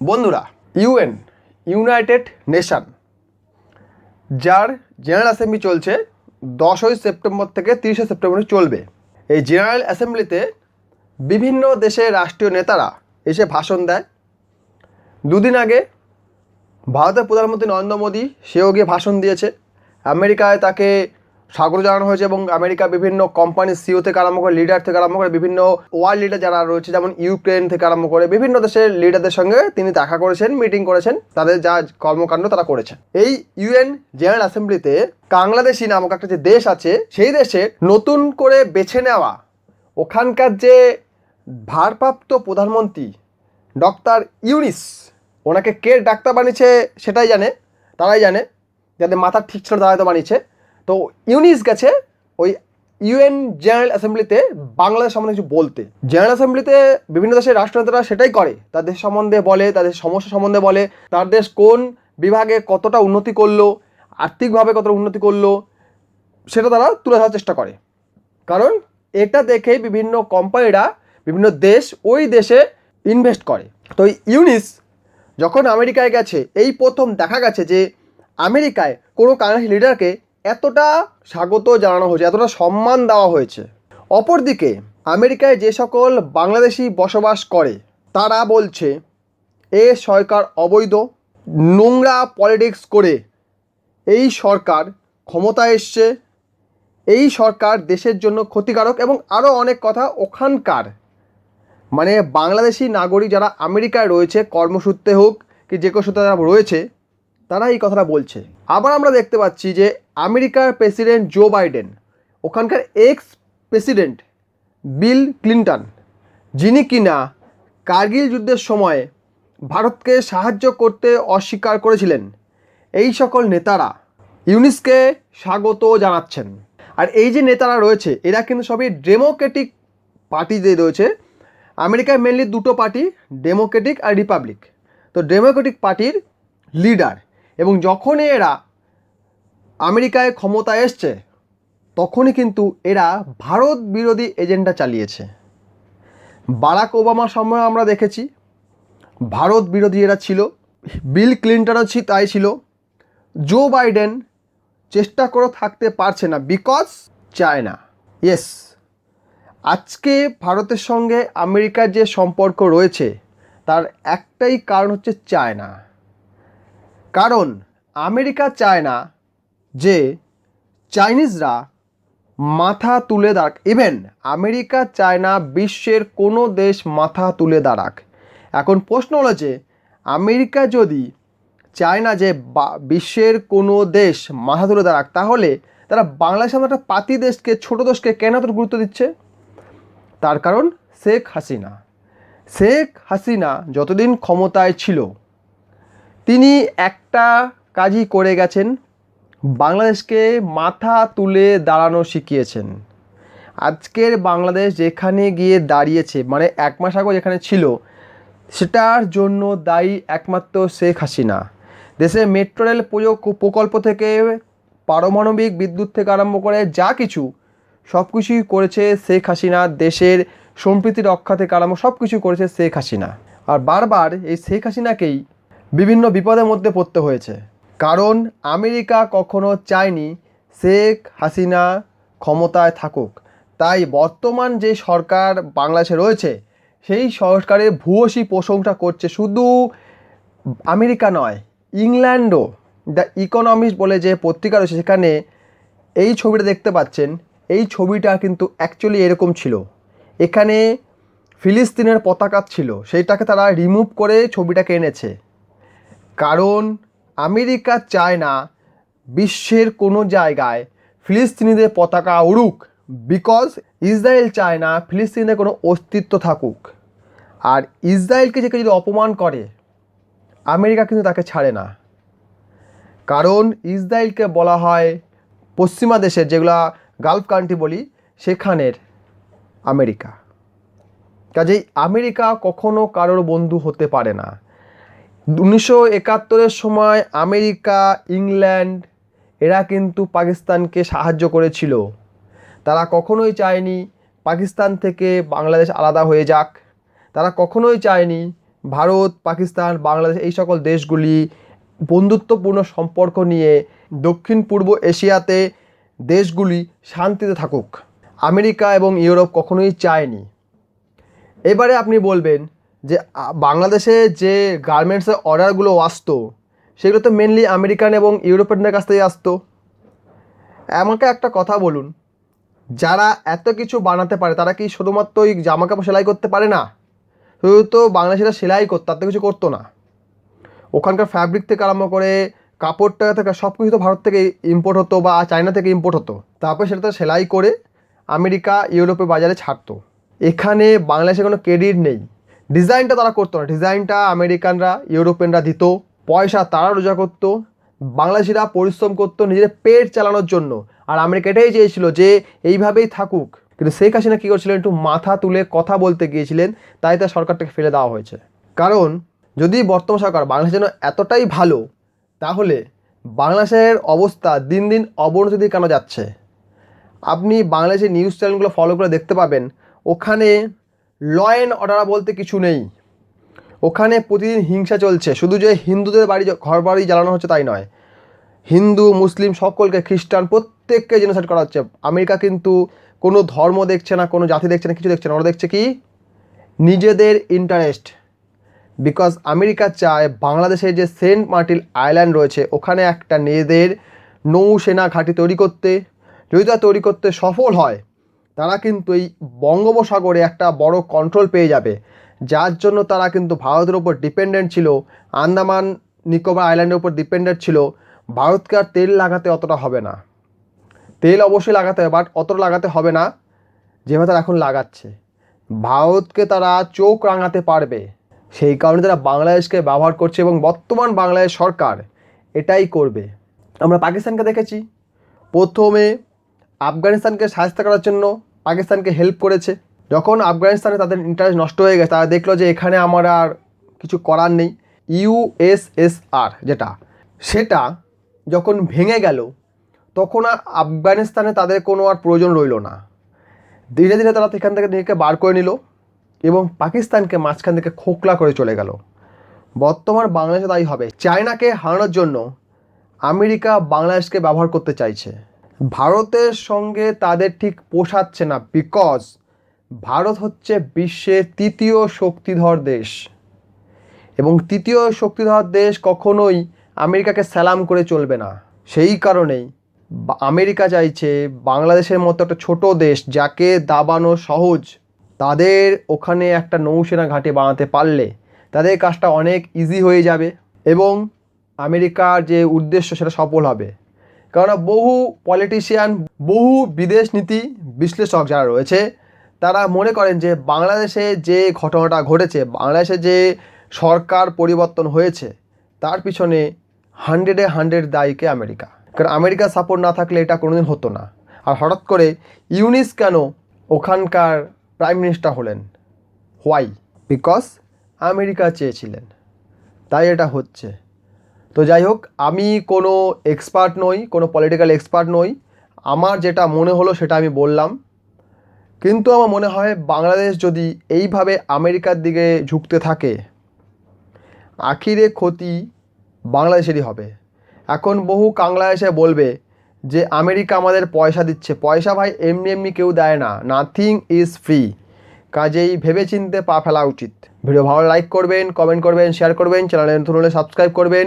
বন্ধুরা UN United Nation যার general assembly চলছে দশই সেপ্টেম্বর থেকে তিরিশে সেপ্টেম্বর চলবে। এই জেনারেল অ্যাসেম্বলিতে বিভিন্ন দেশের রাষ্ট্রীয় নেতারা এসে ভাষণ দেয়। দুদিন আগে ভারতের প্রধানমন্ত্রী নরেন্দ্র মোদী সেও গিয়ে ভাষণ দিয়েছে। আমেরিকায় তাকে স্বাগত জানানো হয়েছে এবং আমেরিকা বিভিন্ন কোম্পানির সিও থেকে আরম্ভ করে লিডার থেকে আরম্ভ করে বিভিন্ন ওয়ার্ল্ড লিডার যারা রয়েছে, যেমন ইউক্রেন থেকে আরম্ভ করে বিভিন্ন দেশের লিডারদের সঙ্গে তিনি দেখা করেছেন মিটিং করেছেন, তাদের যা কর্মকাণ্ড তারা করেছেন। এই ইউএন জেনারেল অ্যাসেম্বলিতে বাংলাদেশি নামক একটা যে দেশ আছে, সেই দেশে নতুন করে বেছে নেওয়া ওখানকার যে ভারপ্রাপ্ত প্রধানমন্ত্রী ডক্টর ইউনিস, ওনাকে কে ডাক্তার বানিয়েছে সেটাই জানে, তারাই জানে, যাদের মাথা ঠিক ছিল তারাই তো বানিয়েছে। তো ইউনিস গেছে ওই ইউএন জেনারেল অ্যাসেম্বলিতে বাংলাদেশ সম্বন্ধে কিছু বলতে। জেনারেল অ্যাসেম্বলিতে বিভিন্ন দেশের রাষ্ট্রনেতারা সেটাই করে। তাদের সম্বন্ধে বলে তাদের সমস্যা সম্বন্ধে বলে। তার দেশ কোন বিভাগে কতটা উন্নতি করল, আর্থিকভাবে কতটা উন্নতি করল, সেটা তারা তুলে ধরার চেষ্টা করে। কারণ এটা দেখে বিভিন্ন কোম্পানিরা, বিভিন্ন দেশ ওই দেশে ইনভেস্ট করে। তো ইউনিস যখন আমেরিকায় গেছে, এই প্রথম দেখা গেছে যে আমেরিকায় কোনো কান্ট্রি লিডারকে এতটা স্বাগত জানানো হয়েছে, এতটা সম্মান দেওয়া হয়েছে। অপরদিকে, আমেরিকায় যে সকল বাংলাদেশি বসবাস করে, তারা বলছে, এ সরকার অবৈধ, নোংরা পলিটিক্স করে, এই সরকার ক্ষমতায় এসছে, এই সরকার দেশের জন্য ক্ষতিকারক এবং আরও অনেক কথা ওখানকার। মানে বাংলাদেশি নাগরিক যারা আমেরিকায় রয়েছে, কর্মসূত্রে হোক, কি যে কোনো সূত্রে রয়েছে তারা এই কথাটা বলছে। আবার আমরা দেখতে পাচ্ছি যে আমেরিকার প্রেসিডেন্ট জো বাইডেন, ওখানকার এক্স প্রেসিডেন্ট বিল ক্লিন্টন, যিনি কিনা কার্গিল যুদ্ধের সময় ভারতকে সাহায্য করতে অস্বীকার করেছিলেন। এই সকল নেতারা ইউনিসকে স্বাগত জানাচ্ছেন। আর এই যে নেতারা রয়েছে, এরা কিন্তু সবই ডেমোক্রেটিক পার্টি যে রয়েছে। আমেরিকায় মেনলি দুটো পার্টি, ডেমোক্রেটিক আর রিপাবলিক। তো ডেমোক্রেটিক পার্টির লিডার এবং যখনই এরা আমেরিকায় ক্ষমতায় এসছে, তখনই কিন্তু এরা ভারত বিরোধী এজেন্ডা চালিয়েছে। বারাক ওবামার সময় আমরা দেখেছি, ভারত বিরোধী এরা ছিল, বিল ক্লিন্টনও তাই ছিল। জো বাইডেন চেষ্টা করে থাকতে পারছে না বিকজ চায়না। ইয়েস আজকে ভারতের সঙ্গে আমেরিকার যে সম্পর্ক রয়েছে, তার একটাই কারণ হচ্ছে চায়না। কারণ আমেরিকা চায় না যে চাইনিজরা মাথা তুলে দাঁড়াক। ইভেন আমেরিকা চায় না বিশ্বের কোনো দেশ মাথা তুলে দাঁড়াক। এখন প্রশ্ন হলো যে, আমেরিকা যদি চায় না যে বিশ্বের কোনো দেশ মাথা তুলে দাঁড়াক, তাহলে তারা বাংলাদেশের মতো একটা পাতি দেশকে, ছোটো দেশকে কেন এত গুরুত্ব দিচ্ছে? তার কারণ শেখ হাসিনা। শেখ হাসিনা যতদিন ক্ষমতায় ছিল তিনি একটা কাজই করে গেছেন, বাংলাদেশকে মাথা তুলে দাঁড়ানো শিখিয়েছেন। আজকের বাংলাদেশ যেখানে গিয়ে দাঁড়িয়েছে মানে এক মাস আগে যেখানে ছিল, সেটার জন্য দায়ী একমাত্র শেখ হাসিনা। দেশে মেট্রো রেল প্রকল্প থেকে পারমাণবিক বিদ্যুৎ থেকে আরম্ভ করে যা কিছু সব কিছুই করেছে শেখ হাসিনা। দেশের সম্প্রীতি রক্ষা থেকে আরম্ভ সব কিছু করেছে শেখ হাসিনা। আর বারবার এই শেখ হাসিনাকেই বিভিন্ন বিপদের মধ্যে পড়তে হয়েছে। কারণ আমেরিকা কখনো চায়নি শেখ হাসিনা ক্ষমতায় থাকুক। তাই বর্তমান যে সরকার বাংলাদেশে রয়েছে, সেই সরকারের ভূয়সী প্রশংসা করছে শুধু আমেরিকা নয়, ইংল্যান্ডও। দ্য ইকোনমিস্ট বলে যে পত্রিকা রয়েছে সেখানে এই ছবিটা দেখতে পাচ্ছেন, এই ছবিটা কিন্তু অ্যাকচুয়ালি এরকম ছিল। এখানে ফিলিস্তিনের পতাকা ছিল, সেইটাকে তারা রিমুভ করে ছবিটাকে এনেছে। কারণ আমেরিকা চায় না বিশ্বের কোনো জায়গায় ফিলিস্তিনিদের পতাকা উড়ুক বিকজ ইসরায়েল চায় না ফিলিস্তিনিদের কোনো অস্তিত্ব থাকুক। আর ইসরায়েলকে যে কেউ যদি অপমান করে, আমেরিকা কিন্তু তাকে ছাড়ে না। কারণ ইসরায়েলকে বলা হয় পশ্চিমা দেশের, যেগুলা গালফ কান্ট্রি বলি, সেখানের আমেরিকা। কাজেই আমেরিকা কখনো কারোর বন্ধু হতে পারে না। উনিশশো একাত্তরের সময় আমেরিকা, ইংল্যান্ড, এরা কিন্তু পাকিস্তানকে সাহায্য করেছিল। তারা কখনোই চায়নি পাকিস্তান থেকে বাংলাদেশ আলাদা হয়ে যাক। তারা কখনোই চায়নি ভারত, পাকিস্তান, বাংলাদেশ এই সকল দেশগুলি বন্ধুত্বপূর্ণ সম্পর্ক নিয়ে দক্ষিণ পূর্ব এশিয়াতে দেশগুলি শান্তিতে থাকুক। আমেরিকা এবং ইউরোপ কখনোই চায়নি। এবারে আপনি বলবেন যে বাংলাদেশে যে গার্মেন্টসের অর্ডারগুলো আসতো, সেগুলো তো মেনলি আমেরিকান এবং ইউরোপিয়ানদের কাছ থেকে আসতো। আমাকে একটা কথা বলুন, যারা এত কিছু বানাতে পারে, তারা কি শুধুমাত্র ওই জামা কাপড় সেলাই করতে পারে না? শুধু তো বাংলাদেশিরা সেলাই করতো, তার তো কিছু করতো না। ওখানকার ফ্যাব্রিক থেকে আরম্ভ করে কাপড়টা থেকে সব কিছু তো ভারত থেকে ইম্পোর্ট হতো বা চায়না থেকে ইম্পোর্ট হতো। তারপরে সেটা তো সেলাই করে আমেরিকা ইউরোপের বাজারে ছাড়তো। এখানে বাংলাদেশে কোনো ক্রেডিট নেই। ডিজাইনটা তারা করতো না। ডিজাইনটা আমেরিকানরা, ইউরোপিয়ানরা দিত, পয়সা তারা রোজা করতো, বাংলাদেশিরা পরিশ্রম করতো নিজের পেট চালানোর জন্য। আর আমেরিকা এটাই চেয়েছিল যে এইভাবেই থাকুক। কিন্তু শেখ হাসিনা কী করছিলেন? একটু মাথা তুলে কথা বলতে গিয়েছিলেন, তাই তার সরকারটাকে ফেলে দেওয়া হয়েছে। কারণ যদি বর্তমান সরকার বাংলাদেশের জন্য এতটাই ভালো, তাহলে বাংলাদেশের অবস্থা দিন দিন অবনতি কেন যাচ্ছে? আপনি বাংলাদেশের নিউজ চ্যানেলগুলো ফলো করে দেখতে পাবেন, ওখানে ল অ্যান্ড অর্ডার বলতে কিছু নেই। ওখানে প্রতিদিন হিংসা চলছে। শুধু যে হিন্দুদের বাড়ি ঘর বাড়ি জ্বালানো হচ্ছে তাই নয়। হিন্দু, মুসলিম সকলকে, খ্রিস্টান প্রত্যেককে জেনোসাইড করা হচ্ছে। আমেরিকা কিন্তু কোনো ধর্ম দেখছে না, কোনো জাতি দেখছে না, কিছু দেখছে না। ওরা দেখছে কি? নিজেদের ইন্টারেস্ট বিকজ আমেরিকা চায় বাংলাদেশের যে সেন্ট মার্টিন আইল্যান্ড রয়েছে, ওখানে একটা নিজেদের নৌসেনা ঘাঁটি তৈরি করতে। যদি তারা তৈরি করতে সফল হয় তারা কিন্তু এই বঙ্গোপসাগরে একটা বড় কন্ট্রোল পেয়ে যাবে। যার জন্য তারা কিন্তু ভারতের ওপর ডিপেন্ডেন্ট ছিল, আন্দামান, নিকোবর আইল্যান্ডের উপর ডিপেন্ডেন্ট ছিল। ভারতকে আর তেল লাগাতে অতটা হবে না। তেল অবশ্যই লাগাতে হবে বাট অতটা লাগাতে হবে না যেভাবে তারা এখন লাগাচ্ছে। ভারতকে তারা চোখ রাঙাতে পারবে। সেই কারণে তারা বাংলাদেশকে ব্যবহার করছে এবং বর্তমান বাংলাদেশ সরকার এটাই করবে। আমরা পাকিস্তানকে দেখেছি। প্রথমে আফগানিস্তানকে সাহায্য করার জন্য পাকিস্তানকে হেল্প করেছে। যখন আফগানিস্তানে তাদের ইন্টারেস্ট নষ্ট হয়ে গেছে, তারা দেখল যে এখানে আমার আর কিছু করার নেই। ইউএসএসআর যেটা, সেটা যখন ভেঙে গেল, তখন আর আফগানিস্তানে তাদের কোনো আর প্রয়োজন রইল না। ধীরে ধীরে তারা এখান থেকে নিজেকে বার করে নিল এবং পাকিস্তানকে মাঝখান থেকে খোকলা করে চলে গেল। বর্তমান বাংলাদেশে তাই হবে। চায়নাকে হারানোর জন্য আমেরিকা বাংলাদেশকে ব্যবহার করতে চাইছে। ভারতের সঙ্গে তাদের ঠিক পোষাচ্ছে না বিকজ ভারত হচ্ছে বিশ্বের তৃতীয় শক্তিধর দেশ। এবং তৃতীয় শক্তিধর দেশ কখনোই আমেরিকাকে সালাম করে চলবে না। সেই কারণেই আমেরিকা চাইছে বাংলাদেশের মতো একটা ছোট দেশ যাকে দাবানো সহজ। তাদের ওখানে একটা নৌসেনা ঘাঁটি বানাতে পারলে তাদের কাজটা অনেক ইজি হয়ে যাবে এবং আমেরিকার যে উদ্দেশ্য সেটা সফল হবে। কেননা বহু পলিটিশিয়ান বহু বিদেশ নীতি বিশ্লেষক যারা রয়েছে, তারা মনে করেন যে বাংলাদেশে যে ঘটনাটা ঘটেছে, বাংলাদেশে যে সরকার পরিবর্তন হয়েছে, তার পিছনে হান্ড্রেডে হান্ড্রেড দায়ীকে আমেরিকা? কারণ আমেরিকার সাপোর্ট না থাকলে এটা কোনোদিন হতো না। আর হঠাৎ করে ইউনিস কেন ওখানকার প্রাইম মিনিস্টার হলেন? হোয়াই বিকজ আমেরিকা চেয়েছিলেন। তাই এটা হচ্ছে। তো যাই হোক, আমি কোনো এক্সপার্ট নই, কোনো পলিটিক্যাল এক্সপার্ট নই। আমার যেটা মনে হলো সেটা আমি বললাম। কিন্তু আমার মনে হয় বাংলাদেশ যদি এইভাবে আমেরিকার দিকে ঝুঁকতে থাকে, আখিরে ক্ষতি বাংলাদেশেরই হবে। এখন বহু কাংলা এসে বলবে যে, আমেরিকা আমাদের পয়সা দিচ্ছে। পয়সা ভাই এমনি এমনি কেউ দেয় না। নাথিং ইজ ফ্রি কাজেই ভেবেচিন্তে পা ফেলা উচিত। ভিডিও ভালো লাইক করবেন কমেন্ট করবেন শেয়ার করবেন চ্যানেলে নতুন হলে সাবস্ক্রাইব করবেন।